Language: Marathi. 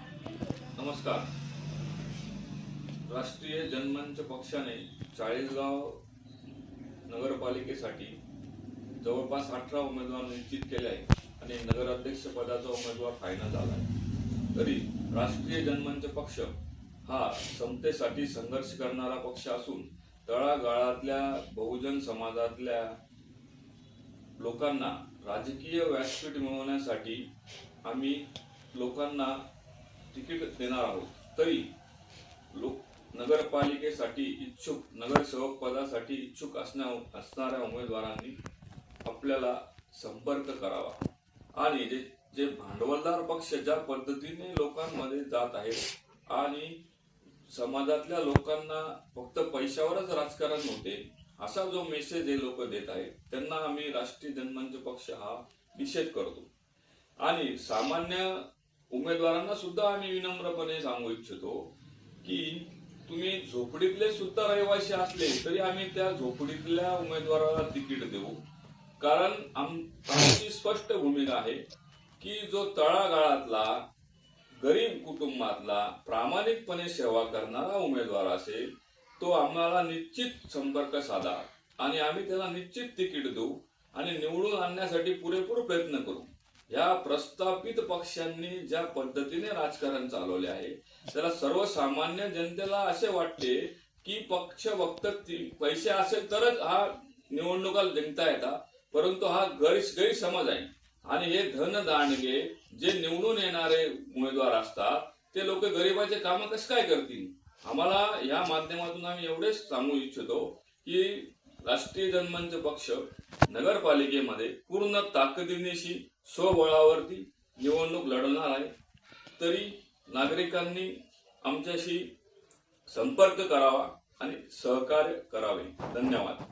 नमस्कार. राष्ट्रीय जनमंच पक्षाने चाळीसगाव नगरपालिकेसाठी जवळपास अठरा उमेदवार निश्चित केले आहे आणि नगराध्यक्ष पदाचा उमेदवार फायनल झाला आहे. तरी राष्ट्रीय जनमंच पक्ष हा समतेसाठी संघर्ष करणारा पक्ष असून तळागाळातल्या बहुजन समाजातल्या लोकांना राजकीय व्यासपीठ मिळवण्यासाठी आम्ही लोकांना तिकीट देणार आहोत. तरी लोक नगरपालिकेसाठी इच्छुक नगरसेवक पदासाठी इच्छुक असण्या असणाऱ्या उमेदवारांनी आपल्याला संपर्क करावा. आणि जे जे भांडवलदार पक्ष ज्या पद्धतीने लोकांमध्ये जात आहेत आणि समाजातल्या लोकांना फक्त पैशावरच राजकारण होते असा जो मेसेज हे लोक देत आहेत त्यांना आम्ही राष्ट्रीय जनमंच पक्ष हा निषेध करतो. आणि सामान्य उमेदवारांना सुद्धा आम्ही विनम्रपणे सांगू इच्छितो की तुम्ही झोपडीतले सुद्धा रहिवासी असले तरी आम्ही त्या झोपडीतल्या उमेदवाराला तिकीट देऊ. कारण आमची स्पष्ट भूमिका आहे की जो तळागाळातला गरीब कुटुंबातला प्रामाणिकपणे सेवा करणारा उमेदवार असेल तो आम्हाला निश्चित संपर्क साधा आणि आम्ही त्याला निश्चित तिकीट देऊ आणि निवडून आणण्यासाठी पुरेपूर प्रयत्न करू. या प्रस्थापित पक्षांनी ज्या पद्धतीने राजकारण चालवले आहे त्याला सर्वसामान्य जनतेला असे वाटते की पक्ष फक्त पैसे असेल तरच हा निवडणुका जिंकता येतात परंतु हा गैर गैरसमज आहे. आणि हे धन दांडगे जे निवडून येणारे उमेदवार असतात ते लोक गरिबाचे काम कसं काय करतील? आम्हाला या माध्यमातून आम्ही एवढेच सांगू इच्छितो की राष्ट्रीय जनमंच पक्ष नगरपालिकेमध्ये पूर्ण ताकदीनेशी स्वबळावरती निवडणूक लढवणार आहे. तरी नागरिकांनी आमच्याशी संपर्क करावा आणि सहकार्य करावे. धन्यवाद.